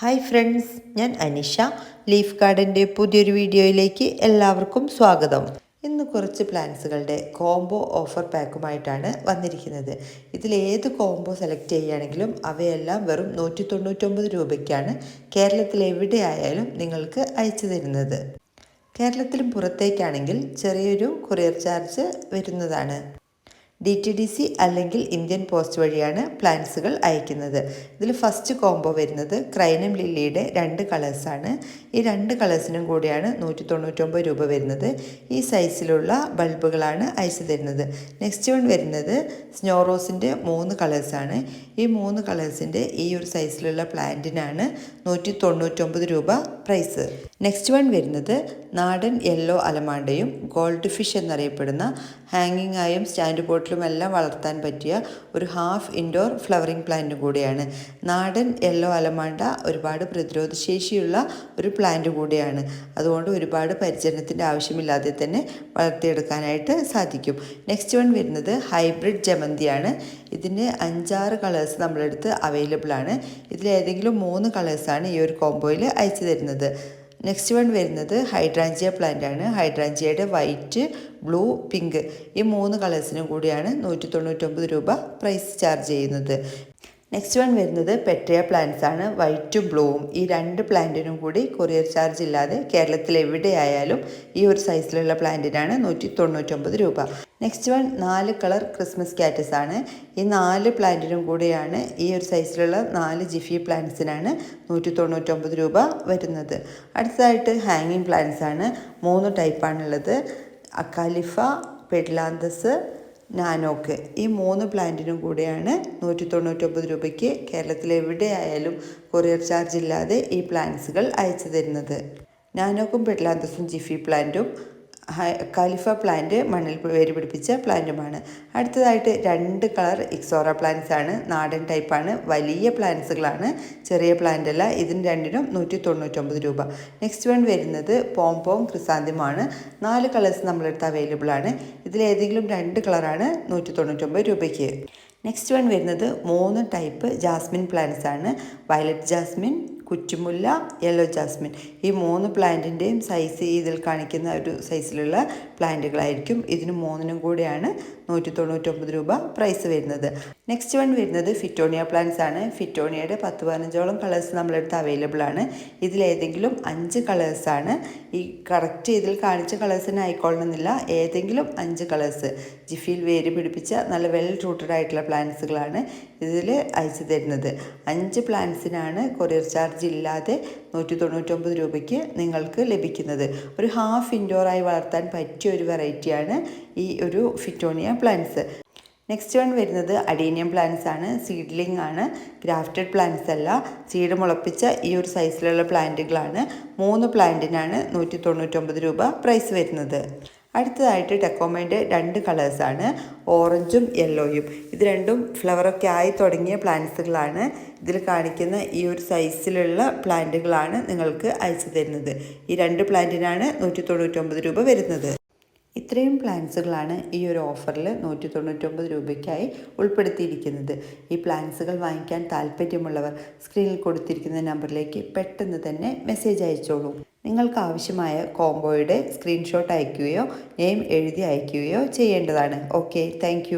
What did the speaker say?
Hi friends ഞാൻ Anisha leaf ഗാർഡന്റെ പുതിയൊരു വീഡിയോയിലേക്ക് എല്ലാവർക്കും സ്വാഗതം. ഇന്ന് കുറച്ച് പ്ലാന്റ്സുകളുടെ കോംബോ ഓഫർ പാക്കുമായിട്ടാണ് വന്നിരിക്കുന്നത്. ഇതിൽ ഏത് കോംബോ സെലക്ട് ചെയ്യുകയാണെങ്കിലും അവയെല്ലാം വെറും നൂറ്റി തൊണ്ണൂറ്റൊമ്പത് രൂപയ്ക്കാണ് കേരളത്തിൽ എവിടെയായാലും നിങ്ങൾക്ക് അയച്ചു തരുന്നത്. കേരളത്തിലും പുറത്തേക്കാണെങ്കിൽ ചെറിയൊരു കൊറിയർ ചാർജ് വരുന്നതാണ്. ഡി ടി ഡി സി അല്ലെങ്കിൽ ഇന്ത്യൻ പോസ്റ്റ് വഴിയാണ് പ്ലാന്റ്സുകൾ അയക്കുന്നത്. ഇതിൽ ഫസ്റ്റ് കോംബോ വരുന്നത് ക്രൈനം ലില്ലിയുടെ രണ്ട് കളേഴ്സാണ്. ഈ രണ്ട് കളേഴ്സിനും കൂടിയാണ് നൂറ്റി തൊണ്ണൂറ്റൊമ്പത് രൂപ വരുന്നത്. ഈ സൈസിലുള്ള ബൾബുകളാണ് അയച്ചു തരുന്നത്. നെക്സ്റ്റ് വൺ വരുന്നത് സ്നോ റോസിന്റെ മൂന്ന് കളേഴ്സാണ്. ഈ മൂന്ന് കളേഴ്സിന്റെ ഈ ഒരു സൈസിലുള്ള പ്ലാന്റിനാണ് നൂറ്റി തൊണ്ണൂറ്റൊമ്പത് രൂപ പ്രൈസ്. നെക്സ്റ്റ് വൺ വരുന്നത് നാടൻ യെല്ലോ അലമാണ്ടയും ഗോൾഡ് ഫിഷ് എന്നറിയപ്പെടുന്ന ഹാങ്ങിങ് ആയും സ്റ്റാൻഡ് പോട്ടിലും എല്ലാം വളർത്താൻ പറ്റിയ ഒരു ഹാഫ് ഇൻഡോർ ഫ്ലവറിംഗ് പ്ലാന്റ് കൂടിയാണ്. നാടൻ യെല്ലോ അലമാണ്ട ഒരുപാട് പ്രതിരോധ ശേഷിയുള്ള ഒരു പ്ലാന്റ് കൂടിയാണ്. അതുകൊണ്ട് ഒരുപാട് പരിചരണത്തിന്റെ ആവശ്യമില്ലാതെ തന്നെ വളർത്തിയെടുക്കാനായിട്ട് സാധിക്കും. നെക്സ്റ്റ് വൺ വരുന്നത് ഹൈബ്രിഡ് ജമന്തിയാണ്. ഇതിന് അഞ്ചാറ് കളേഴ്സ് നമ്മളെടുത്ത് അവൈലബിൾ ആണ്. ഇതിലേതെങ്കിലും മൂന്ന് കളേഴ്സാണ് ഈ ഒരു കോംബോയിൽ അയച്ചു തരുന്നത്. നെക്സ്റ്റ് വൺ വരുന്നത് ഹൈഡ്രാഞ്ചിയ പ്ലാന്റ് ആണ്. ഹൈഡ്രാഞ്ചിയയുടെ വൈറ്റ് ബ്ലൂ പിങ്ക് ഈ മൂന്ന് കളേഴ്സിനും കൂടിയാണ് നൂറ്റി തൊണ്ണൂറ്റൊമ്പത് രൂപ പ്രൈസ് ചാർജ് ചെയ്യുന്നത്. നെക്സ്റ്റ് വൺ വരുന്നത് പെട്രിയ പ്ലാന്റ്സ് ആണ്. വൈറ്റും ബ്ലൂവും ഈ രണ്ട് പ്ലാന്റിനും കൂടി കൊറിയർ ചാർജ് ഇല്ലാതെ കേരളത്തിൽ എവിടെയായാലും ഈ ഒരു സൈസിലുള്ള പ്ലാന്റിനാണ് നൂറ്റി തൊണ്ണൂറ്റൊമ്പത് രൂപ. നെക്സ്റ്റ് വൺ നാല് കളർ ക്രിസ്മസ് കാറ്റസ് ആണ്. ഈ നാല് പ്ലാന്റിനും കൂടിയാണ് ഈ ഒരു സൈസിലുള്ള നാല് ജിഫി പ്ലാന്റ്സിനാണ് നൂറ്റി തൊണ്ണൂറ്റൊമ്പത് രൂപ വരുന്നത്. അടുത്തതായിട്ട് ഹാങ്ങിങ് പ്ലാന്റ്സ് ആണ്. മൂന്ന് ടൈപ്പാണുള്ളത് അക്കാലിഫ പെഡ്ലാന്തസ് നാനോക്ക്. ഈ മൂന്ന് പ്ലാന്റിനും കൂടെയാണ് നൂറ്റി തൊണ്ണൂറ്റൊമ്പത് രൂപയ്ക്ക് കേരളത്തിൽ എവിടെയായാലും കൊറിയർ ചാർജ് ഇല്ലാതെ ഈ പ്ലാന്റ്സുകൾ അയച്ചു തരുന്നത്. നാനോക്കും പെട്ലാന്തസും ജിഫി പ്ലാന്റും കാലിഫ പ്ലാന്റ് മണ്ണിൽ വേര് പിടിപ്പിച്ച പ്ലാന്റുമാണ്. അടുത്തതായിട്ട് രണ്ട് കളർ ഇക്സോറ പ്ലാന്റ്സ് ആണ്. നാടൻ ടൈപ്പാണ് വലിയ പ്ലാന്റ്സുകളാണ്. ചെറിയ പ്ലാന്റ് അല്ല. ഇതിന് രണ്ടിനും നൂറ്റി തൊണ്ണൂറ്റൊമ്പത് രൂപ. നെക്സ്റ്റ് വൺ വരുന്നത് പോംപോം ക്രിസാന്തിമാണ് നാല് കളേഴ്സ് നമ്മളെടുത്ത് അവൈലബിൾ ആണ്. ഇതിലേതെങ്കിലും രണ്ട് കളറാണ് നൂറ്റി തൊണ്ണൂറ്റൊമ്പത് രൂപയ്ക്ക്. നെക്സ്റ്റ് വൺ വരുന്നത് മൂന്ന് ടൈപ്പ് ജാസ്മിൻ പ്ലാന്റ്സ് ആണ്. വയലറ്റ് ജാസ്മിൻ കുറ്റുമുല്ല യെല്ലോ ജാസ്മിൻ ഈ മൂന്ന് പ്ലാന്റിന്റെയും സൈസ് ഇതിൽ കാണിക്കുന്ന ഒരു സൈസിലുള്ള പ്ലാന്റുകളായിരിക്കും. ഇതിന് മൂന്നിനും കൂടിയാണ് നൂറ്റി തൊണ്ണൂറ്റൊമ്പത് രൂപ പ്രൈസ് വരുന്നത്. നെക്സ്റ്റ് വൺ വരുന്നത് ഫിറ്റോണിയ പ്ലാന്റ്സ് ആണ്. ഫിറ്റോണിയയുടെ പത്ത് പതിനഞ്ചോളം കളേഴ്സ് നമ്മളെടുത്ത് അവൈലബിൾ ആണ്. ഇതിലേതെങ്കിലും അഞ്ച് കളേഴ്സ് ആണ്. ഈ കറക്റ്റ് ഇതിൽ കാണിച്ച കളേഴ്സിന് ആയിക്കൊള്ളണമെന്നില്ല. ഏതെങ്കിലും അഞ്ച് കളേഴ്സ് ജിഫിയിൽ വേര് പിടിപ്പിച്ച നല്ല വെൽ റൂട്ടഡ് ആയിട്ടുള്ള പ്ലാന്റ്സുകളാണ് ഇതിൽ അയച്ചു തരുന്നത്. അഞ്ച് പ്ലാന്റ്സിനാണ് കൊറിയർ ചാർജ് ഇല്ലാതെ നൂറ്റി തൊണ്ണൂറ്റൊമ്പത് രൂപയ്ക്ക് നിങ്ങൾക്ക് ലഭിക്കുന്നത്. ഒരു ഹാഫ് ഇൻഡോറായി വളർത്താൻ പറ്റിയ ഒരു വെറൈറ്റിയാണ് ഈ ഒരു ഫിറ്റോണിയ പ്ലാന്റ്സ് നെക്സ്റ്റ് വൺ വരുന്നത് അഡീനിയം പ്ലാന്റ്സ് ആണ്. സീഡ്ലിംഗ് ആണ്. ഗ്രാഫ്റ്റഡ് പ്ലാന്റ്സ് അല്ല. സീഡ് മുളപ്പിച്ച ഈ ഒരു സൈസിലുള്ള പ്ലാന്റുകളാണ് മൂന്ന് പ്ലാന്റിനാണ് നൂറ്റി തൊണ്ണൂറ്റൊമ്പത് രൂപ പ്രൈസ് വരുന്നത്. അടുത്തതായിട്ട് ടെക്കോമേന്റെ രണ്ട് കളേഴ്സാണ് ഓറഞ്ചും യെല്ലോയും ഇത് രണ്ടും ഫ്ലവറൊക്കെ ആയി തുടങ്ങിയ പ്ലാന്റ്സുകളാണ് ഇതിൽ കാണിക്കുന്ന ഈ ഒരു സൈസിലുള്ള പ്ലാന്റുകളാണ് നിങ്ങൾക്ക് അയച്ചു തരുന്നത്. ഈ രണ്ട് പ്ലാന്റിനാണ് നൂറ്റി രൂപ വരുന്നത്. ഇത്രയും പ്ലാൻസുകളാണ് ഈ ഒരു ഓഫറിൽ നൂറ്റി തൊണ്ണൂറ്റൊമ്പത് രൂപയ്ക്കായി ഉൾപ്പെടുത്തിയിരിക്കുന്നത്. ഈ പ്ലാൻസുകൾ വാങ്ങിക്കാൻ താല്പര്യമുള്ളവർ സ്ക്രീനിൽ കൊടുത്തിരിക്കുന്ന നമ്പറിലേക്ക് പെട്ടെന്ന് തന്നെ മെസ്സേജ് അയച്ചോളൂ. നിങ്ങൾക്ക് ആവശ്യമായ കോംബോയുടെ സ്ക്രീൻഷോട്ട് അയക്കുകയോ നെയിം എഴുതി അയക്കുകയോ ചെയ്യേണ്ടതാണ്. Okay thank